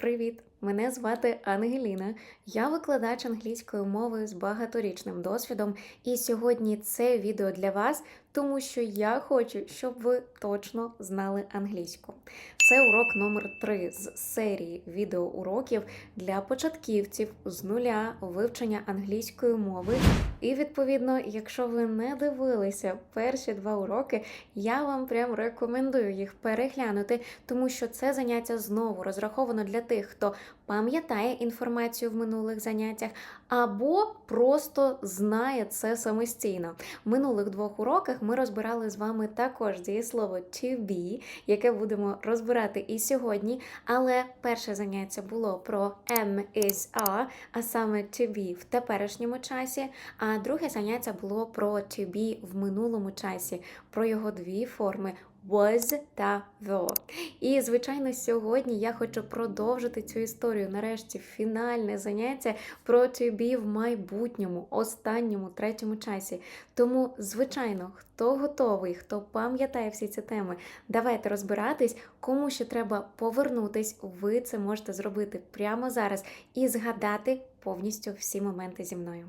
Привіт! Мене звати Ангеліна. Я викладач англійської мови з багаторічним досвідом, і сьогодні це відео для вас, тому що я хочу, щоб ви точно знали англійську. Це урок номер 3 з серії відеоуроків для початківців з нуля вивчення англійської мови. І відповідно, якщо ви не дивилися перші два уроки, я вам прям рекомендую їх переглянути, тому що це заняття знову розраховано для тих, хто пам'ятає інформацію в минулих заняттях, або просто знає це самостійно. В минулих двох уроках ми розбирали з вами також дієслово to be, яке будемо розбирати і сьогодні. Але перше заняття було про am is are, а саме to be в теперішньому часі. А друге заняття було про to be в минулому часі, про його дві форми. Was та were. І, звичайно, сьогодні я хочу продовжити цю історію. Нарешті фінальне заняття про to be в майбутньому, останньому третьому часі. Тому, звичайно, хто готовий, хто пам'ятає всі ці теми, давайте розбиратись, кому ще треба повернутись. Ви це можете зробити прямо зараз і згадати повністю всі моменти зі мною.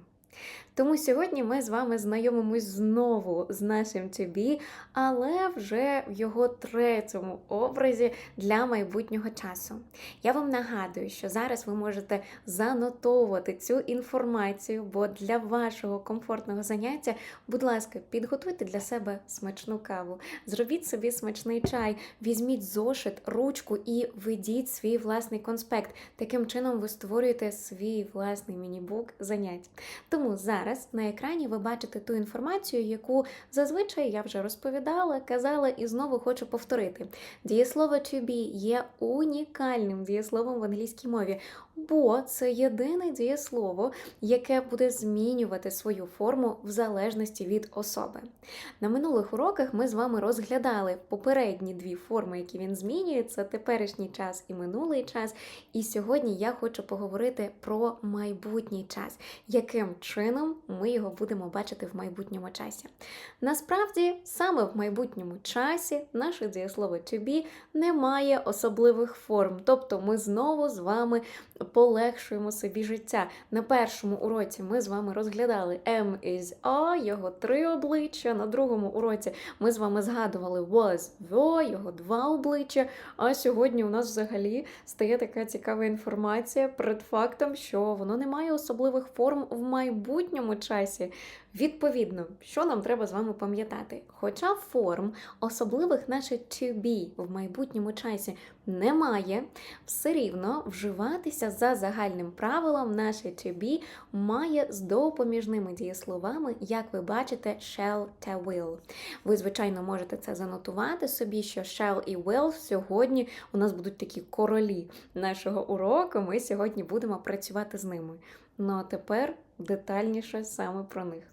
Тому сьогодні ми з вами знайомимось знову з нашим TB, але вже в його третьому образі для майбутнього часу. Я вам нагадую, що зараз ви можете занотовувати цю інформацію, бо для вашого комфортного заняття, будь ласка, підготуйте для себе смачну каву, зробіть собі смачний чай, візьміть зошит, ручку і ведіть свій власний конспект. Таким чином ви створюєте свій власний міні-бук занять. Тому зараз на екрані ви бачите ту інформацію, яку зазвичай я вже розповідала, казала і знову хочу повторити. Дієслово to be є унікальним дієсловом в англійській мові, бо це єдине дієслово, яке буде змінювати свою форму в залежності від особи. На минулих уроках ми з вами розглядали попередні дві форми, які він змінює: це теперішній час і минулий час. І сьогодні я хочу поговорити про майбутній час, яким чином ми його будемо бачити в майбутньому часі. Насправді, саме в майбутньому часі наше дієслово to be не має особливих форм, тобто ми знову з вами полегшуємо собі життя. На першому уроці ми з вами розглядали M is A, його три обличчя. На другому уроці ми з вами згадували was the, його два обличчя. А сьогодні у нас взагалі стає така цікава інформація перед фактом, що воно не має особливих форм в майбутньому часі. Відповідно, що нам треба з вами пам'ятати? Хоча форм особливих наше to be в майбутньому часі немає, все рівно вживатися за загальним правилом наше to be має з допоміжними дієсловами, як ви бачите, shall та will. Ви, звичайно, можете це занотувати собі, що shall і will сьогодні у нас будуть такі королі нашого уроку. Ми сьогодні будемо працювати з ними. Ну а тепер детальніше саме про них.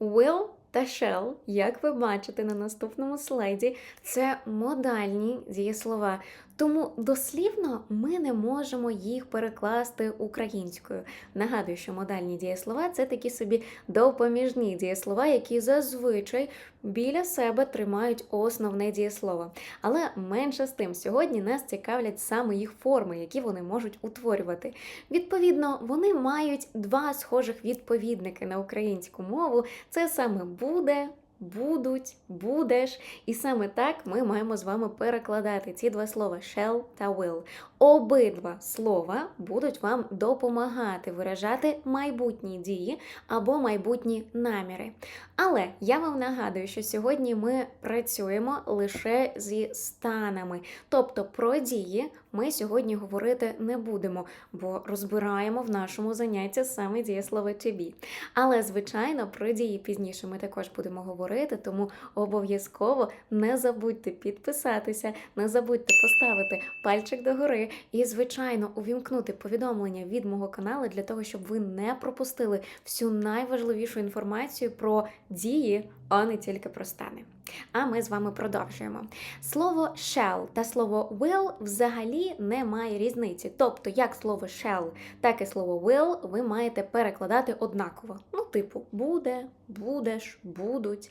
Will та shall, як ви бачите на наступному слайді, це модальні дієслова. Тому дослівно ми не можемо їх перекласти українською. Нагадую, що модальні дієслова це такі собі допоміжні дієслова, які зазвичай біля себе тримають основне дієслово. Але менше з тим, сьогодні нас цікавлять саме їх форми, які вони можуть утворювати. Відповідно, вони мають два схожих відповідники на українську мову: це саме буде. Будуть, будеш, і саме так ми маємо з вами перекладати ці два слова shall та will. Обидва слова будуть вам допомагати виражати майбутні дії або майбутні наміри. Але я вам нагадую, що сьогодні ми працюємо лише зі станами, тобто про дії ми сьогодні говорити не будемо, бо розбираємо в нашому занятті саме дієслово to be. Але, звичайно, про дії пізніше ми також будемо говорити, тому обов'язково не забудьте підписатися, не забудьте поставити пальчик догори і, звичайно, увімкнути повідомлення від мого каналу для того, щоб ви не пропустили всю найважливішу інформацію про дії, а не тільки про стани. А ми з вами продовжуємо. Слово shall та слово will взагалі і немає різниці. Тобто, як слово shall, так і слово will ви маєте перекладати однаково. Ну, типу, буде, будеш, будуть.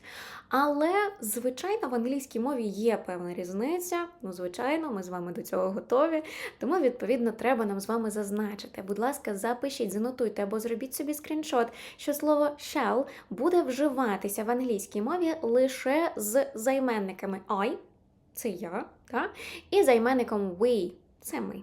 Але, звичайно, в англійській мові є певна різниця. Ну, звичайно, ми з вами до цього готові. Тому, відповідно, треба нам з вами зазначити. Будь ласка, запишіть, занотуйте або зробіть собі скріншот, що слово shall буде вживатися в англійській мові лише з займенниками I, це я, та? і займенником we, це ми.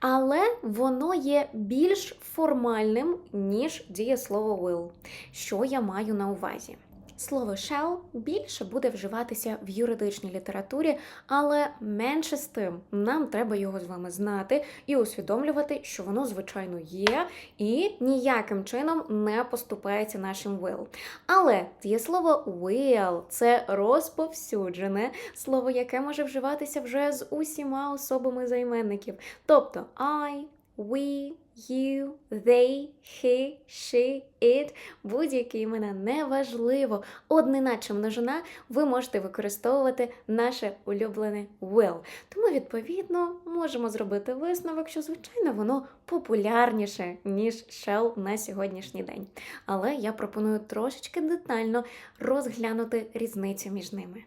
Але воно є більш формальним, ніж дієслово will. Що я маю на увазі? Слово shall більше буде вживатися в юридичній літературі, але менше з тим нам треба його з вами знати і усвідомлювати, що воно, звичайно, є і ніяким чином не поступається нашим will. Але є слово will це розповсюджене слово, яке може вживатися вже з усіма особами займенників. Тобто I, we, you, they, he, she, it, будь-які імена неважливо. Однина чи множина ви можете використовувати наше улюблене will. Тому, відповідно, можемо зробити висновок, що, звичайно, воно популярніше, ніж shall на сьогоднішній день. Але я пропоную трошечки детально розглянути різницю між ними.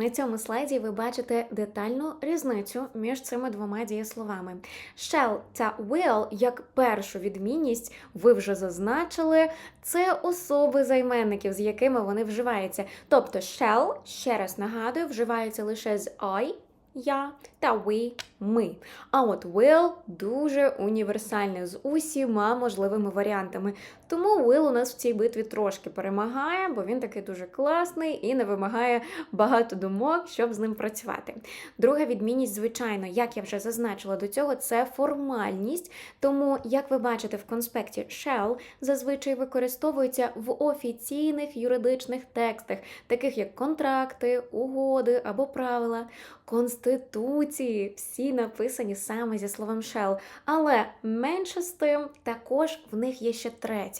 На цьому слайді ви бачите детальну різницю між цими двома дієсловами. Shall та will, як першу відмінність, ви вже зазначили, це особи займенників, з якими вони вживаються. Тобто shall, ще раз нагадую, вживається лише з I, я та we ми. А от will дуже універсальний з усіма можливими варіантами. Тому will у нас в цій битві трошки перемагає, бо він такий дуже класний і не вимагає багато думок, щоб з ним працювати. Друга відмінність, звичайно, як я вже зазначила до цього, це формальність. Тому, як ви бачите в конспекті shall зазвичай використовується в офіційних юридичних текстах, таких як контракти, угоди або правила, конституції. Всі написані саме зі словом shall. Але менше з тим, також в них є ще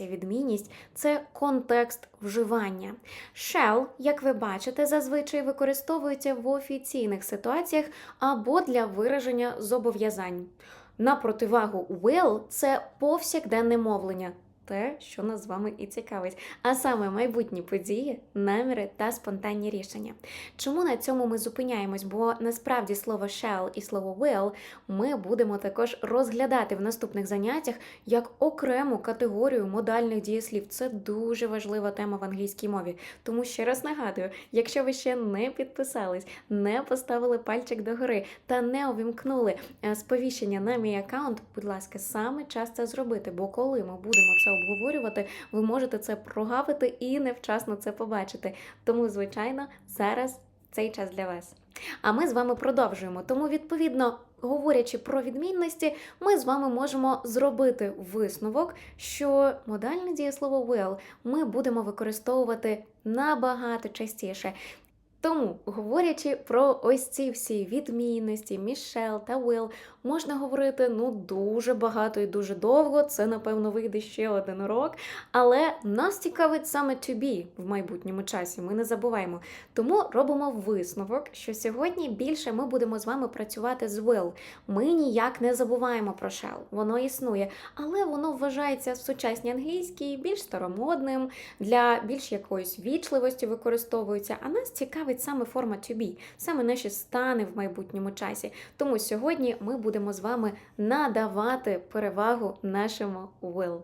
третя відмінність це контекст вживання. Shall, як ви бачите, зазвичай використовується в офіційних ситуаціях або для вираження зобов'язань. На противагу will – це повсякденне мовлення. Те, що нас з вами і цікавить, а саме майбутні події, наміри та спонтанні рішення. Чому на цьому ми зупиняємось? Бо насправді слово shall і слово will ми будемо також розглядати в наступних заняттях як окрему категорію модальних дієслів. Це дуже важлива тема в англійській мові. Тому ще раз нагадую, якщо ви ще не підписались, не поставили пальчик догори та не увімкнули е, сповіщення на мій аккаунт, будь ласка, саме час це зробити, бо коли ми будемо це обговорювати, ви можете це прогавити і невчасно це побачити. Тому, звичайно, зараз цей час для вас. А ми з вами продовжуємо. Тому, відповідно, говорячи про відмінності, ми з вами можемо зробити висновок, що модальне дієслово will ми будемо використовувати набагато частіше. Тому, говорячи про ось ці всі відмінності, shall та will, можна говорити ну дуже багато і дуже довго. Це, напевно, вийде ще один урок. Але нас цікавить саме to be в майбутньому часі. Ми не забуваємо. Тому робимо висновок, що сьогодні більше ми будемо з вами працювати з will. Ми ніяк не забуваємо про shall. Воно існує, але воно вважається в сучасній англійській більш старомодним, для більш якоїсь вічливості використовується. А нас цікавить саме форма to be, саме наші стани в майбутньому часі. Тому сьогодні ми будемо з вами надавати перевагу нашому will.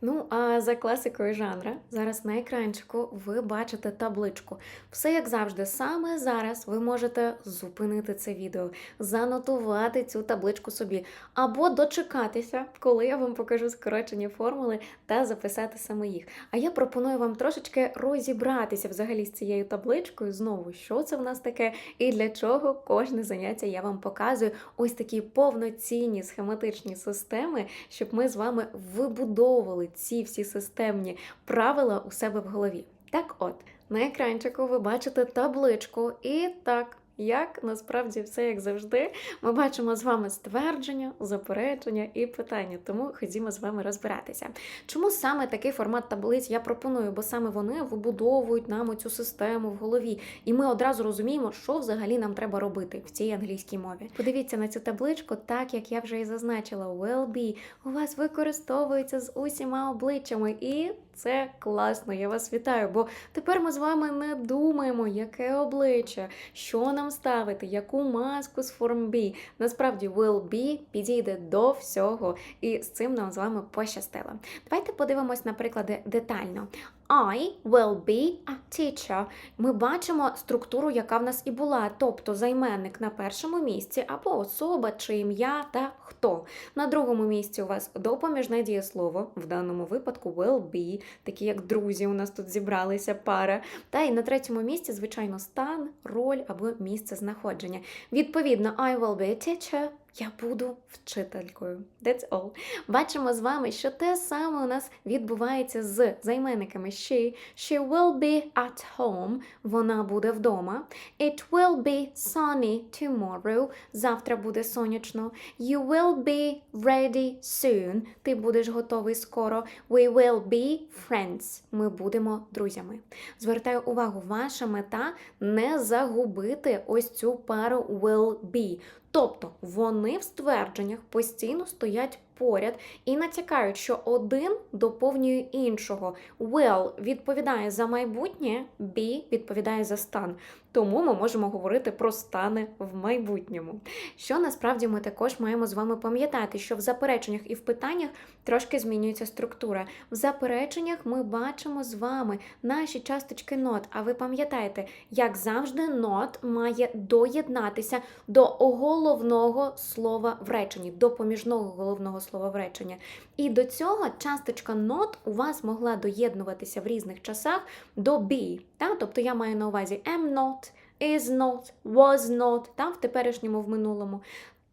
Ну, а за класикою жанра, зараз на екранчику ви бачите табличку. Все як завжди, саме зараз ви можете зупинити це відео, занотувати цю табличку собі, або дочекатися, коли я вам покажу скорочені формули та записати саме їх. А я пропоную вам трошечки розібратися взагалі з цією табличкою, знову, що це в нас таке, і для чого кожне заняття я вам показую ось такі повноцінні схематичні системи, щоб ми з вами вибудовували ці всі системні правила у себе в голові. Так от, на екранчику ви бачите табличку, і так, як насправді все як завжди. Ми бачимо з вами ствердження, заперечення і питання. Тому ходімо з вами розбиратися. Чому саме такий формат таблиць я пропоную? Бо саме вони вибудовують нам цю систему в голові, і ми одразу розуміємо, що взагалі нам треба робити в цій англійській мові. Подивіться на цю табличку, так як я вже і зазначила, will be у вас використовується з усіма обличчями, і це класно. Я вас вітаю, бо тепер ми з вами не думаємо, яке обличчя, що нам ставити, яку маску з форм B. Насправді, will be підійде до всього, і з цим нам з вами пощастило. Давайте подивимось на приклади детально. I will be a teacher. Ми бачимо структуру, яка в нас і була, тобто займенник на першому місці, або особа чи ім'я та хто. На другому місці у вас допоміжне дієслово, в даному випадку will be, такі як друзі, у нас тут зібралися пара. Та і на третьому місці, звичайно, стан, роль або місце знаходження. Відповідно, I will be a teacher. Я буду вчителькою. That's all. Бачимо з вами, що те саме у нас відбувається з займенниками she. She will be at home. Вона буде вдома. It will be sunny tomorrow. Завтра буде сонячно. You will be ready soon. Ти будеш готовий скоро. We will be friends. Ми будемо друзями. Звертаю увагу, ваша мета не загубити ось цю пару will be. Тобто вони в ствердженнях постійно стоять поряд і натякають, що один доповнює іншого. Will відповідає за майбутнє, be відповідає за стан. Тому ми можемо говорити про стани в майбутньому. Що насправді ми також маємо з вами пам'ятати, що в запереченнях і в питаннях трошки змінюється структура. В запереченнях ми бачимо з вами наші часточки not. А ви пам'ятаєте, як завжди, not має доєднатися до головного слова в реченні, до поміжного головного слова в реченні. І до цього часточка not у вас могла доєднуватися в різних часах до be. Та? Тобто я маю на увазі am not, is not, was not, та? в теперішньому в минулому.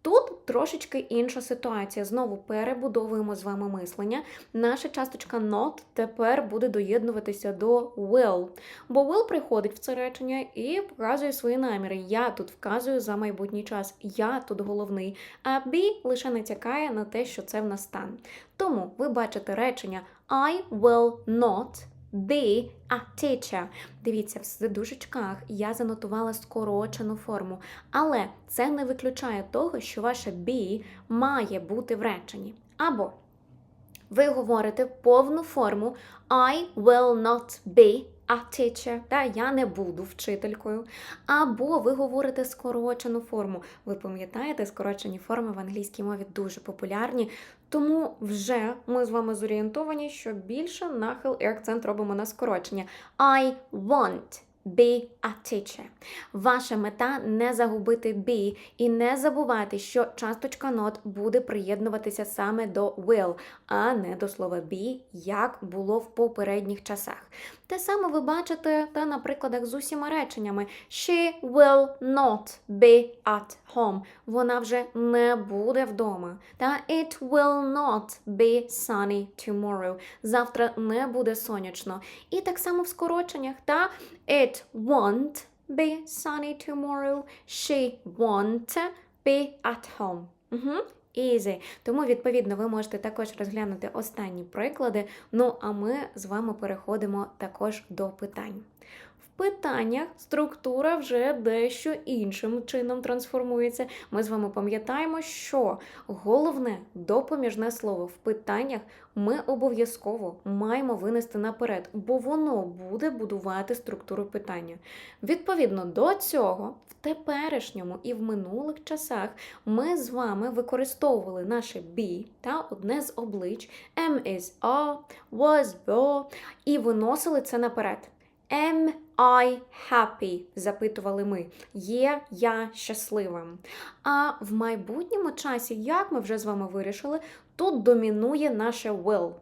Тут трошечки інша ситуація. Знову перебудовуємо з вами мислення. Наша часточка not тепер буде доєднуватися до will. Бо will приходить в це речення і показує свої наміри. Я тут вказую за майбутній час, я тут головний. А be лише натякає на те, що це в нас стан. Тому ви бачите речення I will not be a teacher. Дивіться, в задушечках я занотувала скорочену форму, але це не виключає того, що ваше be має бути в реченні. Або ви говорите повну форму I will not be a teacher, та я не буду вчителькою. Або ви говорите скорочену форму. Ви пам'ятаєте, скорочені форми в англійській мові дуже популярні. Тому вже ми з вами зорієнтовані, що більше нахил і акцент робимо на скорочення. I want be a teacher. Ваша мета не загубити be і не забувати, що часточка not буде приєднуватися саме до will, а не до слова be, як було в попередніх часах. Те саме ви бачите та на прикладах з усіма реченнями. She will not be at home. Вона вже не буде вдома. Та it will not be sunny tomorrow. Завтра не буде сонячно. І так само в скороченнях. Та it won't be sunny tomorrow. She won't be at home. Угу. Easy. Тому, відповідно, ви можете також розглянути останні приклади. Ну, а ми з вами переходимо також до питань. Питаннях структура вже дещо іншим чином трансформується. Ми з вами пам'ятаємо, що головне допоміжне слово в питаннях ми обов'язково маємо винести наперед, бо воно буде будувати структуру питання. Відповідно до цього, в теперішньому і в минулих часах ми з вами використовували наше be та одне з облич am is are, was were, і виносили це наперед. Am I happy? запитували ми. Є я щасливим. А в майбутньому часі, як ми вже з вами вирішили, тут домінує наше will.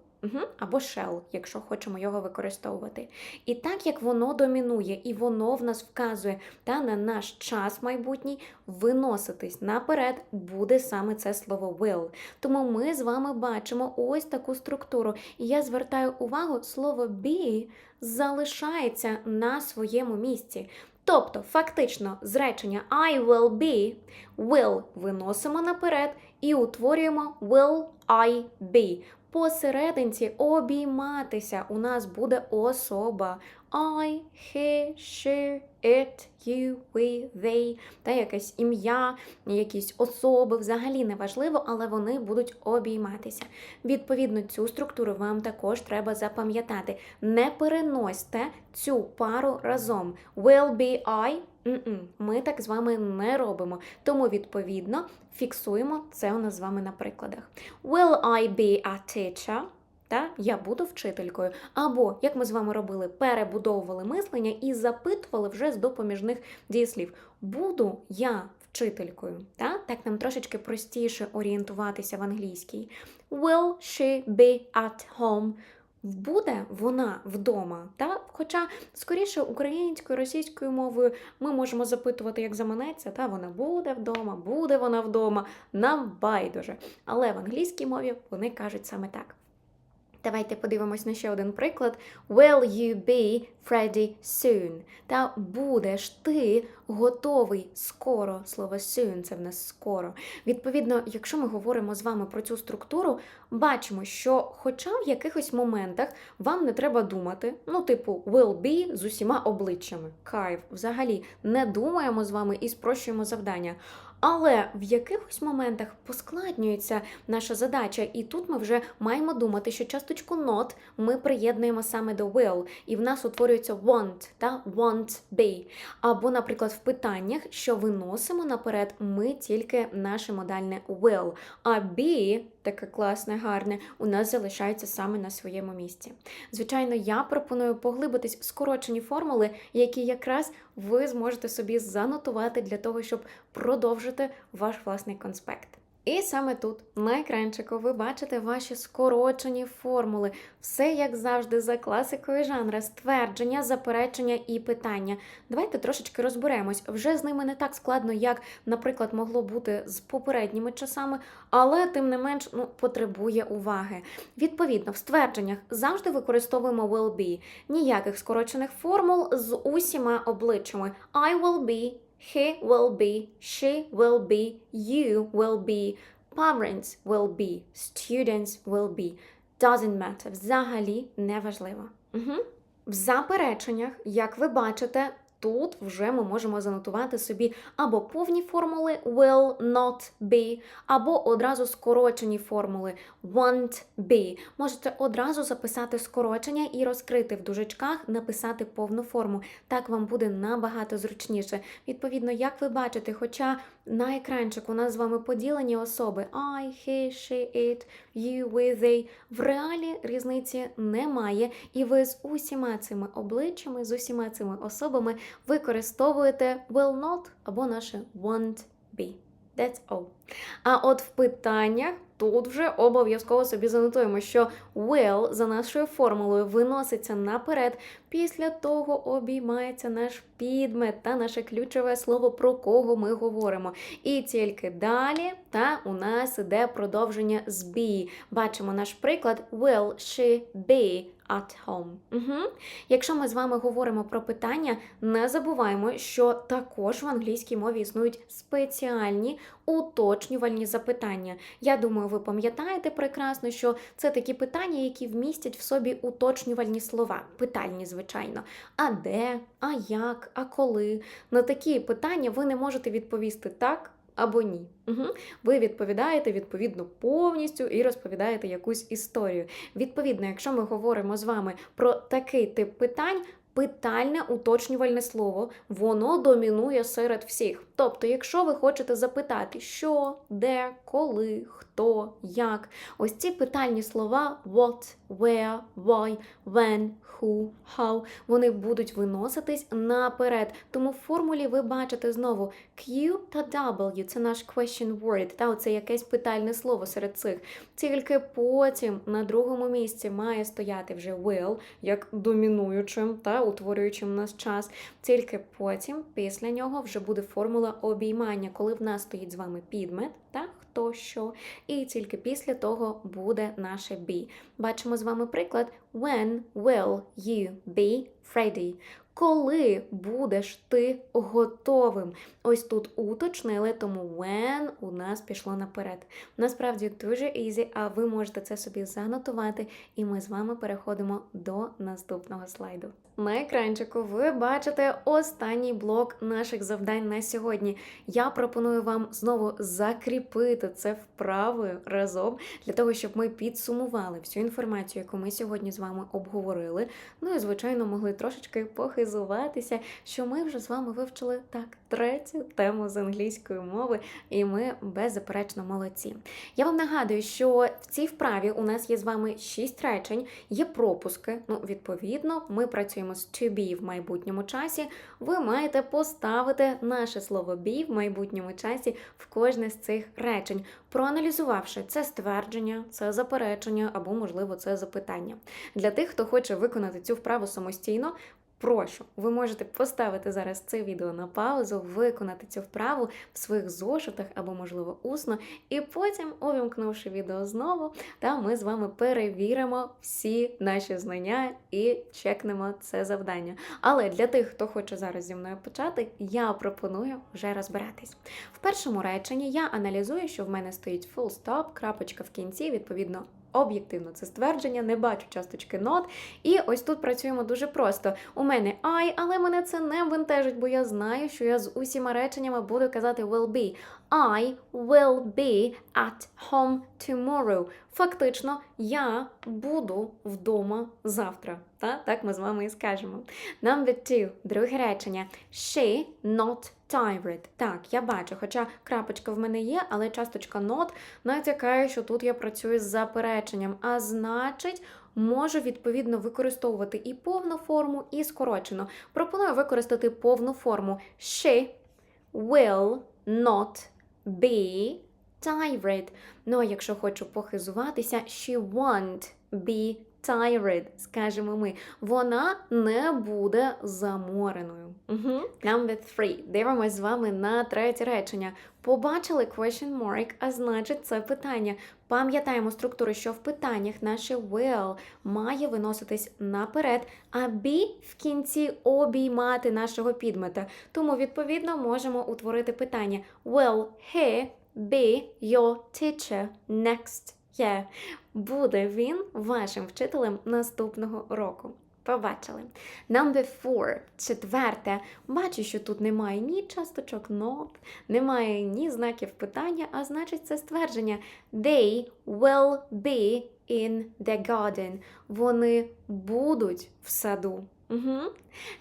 Або shall, якщо хочемо його використовувати. І так як воно домінує і воно в нас вказує та на наш час майбутній виноситись наперед, буде саме це слово will. Тому ми з вами бачимо ось таку структуру. І я звертаю увагу, слово be залишається на своєму місці. Тобто, фактично, з речення I will be, will виносимо наперед і утворюємо will I be. Посерединці обійматися у нас буде особа. I, he, she, it, you, we, they, та якесь ім'я, якісь особи, взагалі не важливо, але вони будуть обійматися. Відповідно, цю структуру вам також треба запам'ятати. Не переносьте цю пару разом. Will be I. Ми так з вами не робимо. Тому, відповідно, фіксуємо це у нас з вами на прикладах. Will I be a teacher? Та я буду вчителькою. Або, як ми з вами робили, перебудовували мислення і запитували вже з допоміжних дієслів. Буду я вчителькою. Та? Так нам трошечки простіше орієнтуватися в англійській. Will she be at home? Буде вона вдома, та? хоча скоріше українською, російською мовою ми можемо запитувати, як заманеться, та вона буде вдома, буде вона вдома, нам байдуже. Але в англійській мові вони кажуть саме так. Давайте подивимось на ще один приклад. Will you be ready soon? Та будеш ти готовий скоро. Слово soon це в нас скоро. Відповідно, якщо ми говоримо з вами про цю структуру, бачимо, що, хоча в якихось моментах вам не треба думати, ну, типу, will be з усіма обличчями. Кайф, взагалі не думаємо з вами і спрощуємо завдання. Але в якихось моментах поскладнюється наша задача, і тут ми вже маємо думати, що часточку not ми приєднуємо саме до will, і в нас утворюється want та want be. Або, наприклад, в питаннях, що виносимо наперед, ми тільки наше модальне will. А be, таке класне, гарне, у нас залишається саме на своєму місці. Звичайно, я пропоную поглибитись в скорочені формули, які якраз ви зможете собі занотувати для того, щоб продовжити ваш власний конспект. І саме тут, на екранчику, ви бачите ваші скорочені формули. Все як завжди, за класикою жанра, ствердження, заперечення і питання. Давайте трошечки розберемось. Вже з ними не так складно, як, наприклад, могло бути з попередніми часами, але тим не менш ну, потребує уваги. Відповідно, в ствердженнях завжди використовуємо will be. Ніяких скорочених формул з усіма обличчями. I will be. He will be, she will be, you will be, parents will be, students will be. Doesn't matter. Взагалі неважливо. Угу. В запереченнях, як ви бачите, тут вже ми можемо занотувати собі або повні формули will not be, або одразу скорочені формули won't be. Можете одразу записати скорочення і розкрити в дужечках, написати повну форму. Так вам буде набагато зручніше. Відповідно, як ви бачите, хоча на екранчику у нас з вами поділені особи I, he, she, it, you, we, they, в реалі різниці немає, і ви з усіма цими обличчями, з усіма цими особами використовуєте will not або наше won't be. That's all. А от в питаннях тут вже обов'язково собі занотуємо, що will за нашою формулою виноситься наперед, після того обіймається наш підмет та наше ключове слово, про кого ми говоримо. І тільки далі та у нас іде продовження з be. Бачимо наш приклад will she be at home. Угу. Якщо ми з вами говоримо про питання, не забуваємо, що також в англійській мові існують спеціальні уточнювальні запитання. Я думаю, ви пам'ятаєте прекрасно, що це такі питання, які вмістять в собі уточнювальні слова, питальні, звичайно. А де, а як, а коли? На такі питання ви не можете відповісти так. Або ні. Угу. Ви відповідаєте відповідно повністю і розповідаєте якусь історію. Відповідно, якщо ми говоримо з вами про такий тип питань, питальне уточнювальне слово, воно домінує серед всіх. Тобто, якщо ви хочете запитати, що, де, коли, хто, як, ось ці питальні слова what, where, why, when, who, how, вони будуть виноситись наперед. Тому в формулі ви бачите знову Q та W, це наш question word, та оце якесь питальне слово серед цих. Тільки потім на другому місці має стояти вже will, як домінуючим та утворюючим нас час. Тільки потім, після нього, вже буде формула обіймання, коли в нас стоїть з вами підмет, та хто що, і тільки після того буде наше be. Бачимо з вами приклад When will you be ready? Коли будеш ти готовим? Ось тут уточнили, тому when у нас пішло наперед. Насправді дуже ізі, а ви можете це собі занотувати, і ми з вами переходимо до наступного слайду. На екранчику ви бачите останній блок наших завдань на сьогодні. Я пропоную вам знову закріпити це вправою разом для того, щоб ми підсумували всю інформацію, яку ми сьогодні з вами обговорили. Ну і звичайно могли трошечки похизуватися, що ми вже з вами вивчили так третю тему з англійської мови, і ми беззаперечно молодці. Я вам нагадую, що в цій вправі у нас є з вами шість речень, є пропуски. Ну, відповідно, ми працюємо з to be в майбутньому часі. Ви маєте поставити наше слово be в майбутньому часі в кожне з цих речень, проаналізувавши це ствердження, це заперечення або, можливо, це запитання. Для тих, хто хоче виконати цю вправу самостійно. Прошу, ви можете поставити зараз це відео на паузу, виконати цю вправу в своїх зошитах або, можливо, усно, і потім, увімкнувши відео знову, та ми з вами перевіримо всі наші знання і чекнемо це завдання. Але для тих, хто хоче зараз зі мною почати, я пропоную вже розбиратись. В першому реченні я аналізую, що в мене стоїть full stop, крапочка в кінці, відповідно. Об'єктивно це ствердження, не бачу часточки not. І ось тут працюємо дуже просто. У мене I, але мене це не бентежить, бо я знаю, що я з усіма реченнями буду казати will be. I will be at home tomorrow. Фактично, я буду вдома завтра. Та? Так ми з вами і скажемо. Number two. Друге речення. She not tired. Так, я бачу, хоча крапочка в мене є, але часточка not натякає, що тут я працюю з запереченням, а значить. Можу відповідно використовувати і повну форму, і скорочену. Пропоную використати повну форму. She will not be tired. Ну, а якщо хочу похизуватися, she won't be tired, скажемо ми. Вона не буде замореною. Угу. Number three. Дивимось з вами на третє речення. Побачили question mark, а значить це питання. Пам'ятаємо структуру, що в питаннях наше will має виноситись наперед, а be в кінці обіймати нашого підмета. Тому, відповідно, можемо утворити питання Will he be your teacher next year? Буде він вашим вчителем наступного року. Побачили. Number four. Четверте. Бачу, що тут немає ні часточок not, немає ні знаків питання, а значить це ствердження. They will be in the garden. Вони будуть в саду. Угу.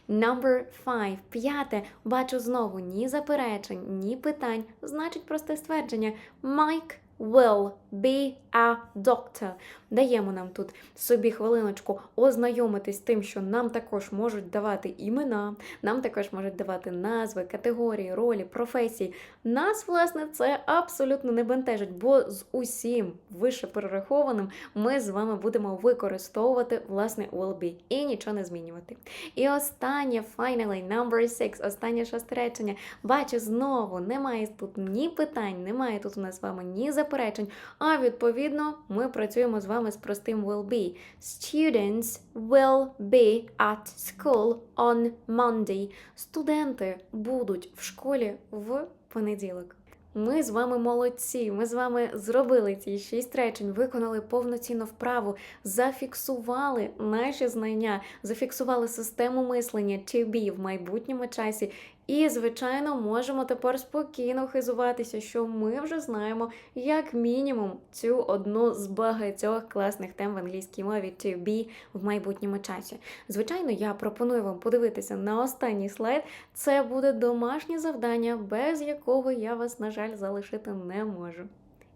Number five. П'яте. Бачу знову ні заперечень, ні питань. Значить просте ствердження. Mike will be a doctor. Даємо нам тут собі хвилиночку ознайомитись з тим, що нам також можуть давати імена, нам також можуть давати назви, категорії, ролі, професії. Нас, власне, це абсолютно не бентежить, бо з усім вище перерахованим ми з вами будемо використовувати власне will be і нічого не змінювати. І останнє, finally, number six, останнє шосте речення. Бачу, знову немає тут ні питань, немає тут у нас з вами ні заперечень. А відповідно, ми працюємо з вами з простим will be. Students will be at school on Monday. Студенти будуть в школі в понеділок. Ми з вами молодці. Ми з вами зробили ці шість речень, виконали повноцінну вправу, зафіксували наші знання, зафіксували систему мислення to be в майбутньому часі. І, звичайно, можемо тепер спокійно хизуватися, що ми вже знаємо як мінімум цю одну з багатьох класних тем в англійській мові to be в майбутньому часі. Звичайно, я пропоную вам подивитися на останній слайд. Це буде домашнє завдання, без якого я вас, на жаль, залишити не можу.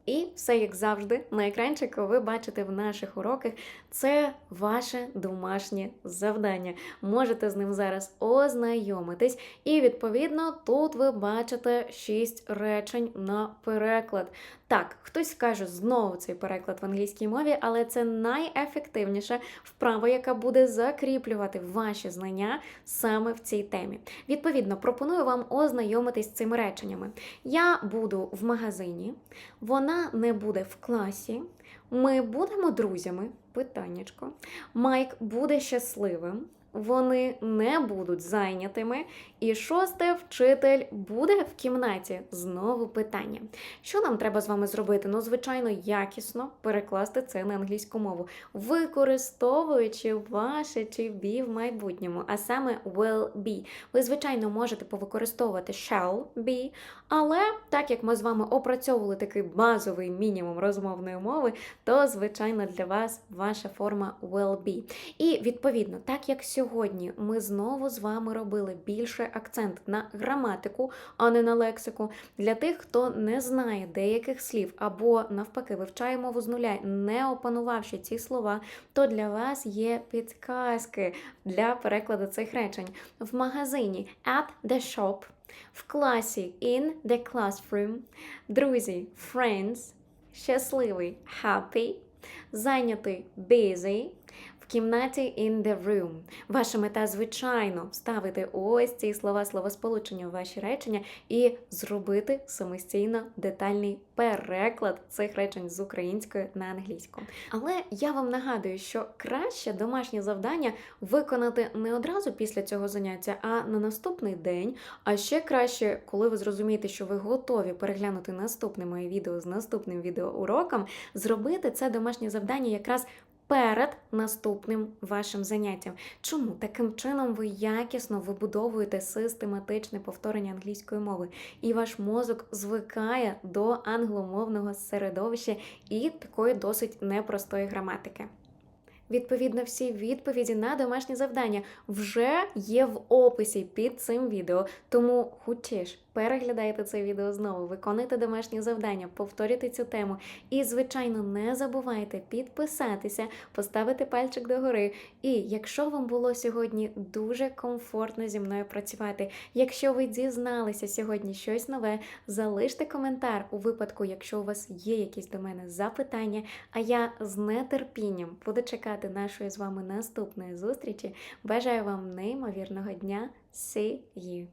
І все як завжди, на екранчику ви бачите в наших уроках це ваше домашнє завдання. Можете з ним зараз ознайомитись, і відповідно тут ви бачите шість речень на переклад. Так, хтось скаже знову цей переклад в англійській мові, але це найефективніша вправа, яка буде закріплювати ваші знання саме в цій темі. Відповідно, пропоную вам ознайомитись з цими реченнями. Я буду в магазині, вона не буде в класі. Ми будемо друзями. Питаннячко. Майк буде щасливим. вони не будуть зайнятими. І шосте, вчитель буде в кімнаті. Знову питання. Що нам треба з вами зробити? Ну, звичайно, якісно перекласти це на англійську мову, використовуючи ваше to be в майбутньому, а саме will be. Ви, звичайно, можете повикористовувати shall be, але так як ми з вами опрацьовували такий базовий мінімум розмовної мови, то, звичайно, для вас ваша форма will be. І відповідно, так як сьогодні ми знову з вами робили більше акцент на граматику, а не на лексику, для тих, хто не знає деяких слів або навпаки вивчає мову з нуля, не опанувавши ці слова, то для вас є підказки для перекладу цих речень. В магазині at the shop, в класі in the classroom, друзі friends, щасливий happy, зайнятий busy, в кімнаті in the room. Ваша мета, звичайно, вставити ось ці слова словосполучення в ваші речення і зробити самостійно детальний переклад цих речень з української на англійську. Але я вам нагадую, що краще домашнє завдання виконати не одразу після цього заняття, а на наступний день. А ще краще, коли ви зрозумієте, що ви готові переглянути наступне моє відео з наступним відеоуроком, зробити це домашнє завдання якраз перед наступним вашим заняттям. Чому таким чином ви якісно вибудовуєте систематичне повторення англійської мови, і ваш мозок звикає до англомовного середовища і такої досить непростої граматики? Відповідно, всі відповіді на домашні завдання вже є в описі під цим відео. Тому хочеш, переглядайте це відео знову, виконуйте домашні завдання, повторюйте цю тему. І, звичайно, не забувайте підписатися, поставити пальчик догори. І якщо вам було сьогодні дуже комфортно зі мною працювати, якщо ви дізналися сьогодні щось нове, залиште коментар у випадку, якщо у вас є якісь до мене запитання. А я з нетерпінням буду чекати нашої з вами наступної зустрічі. Бажаю вам неймовірного дня. See you!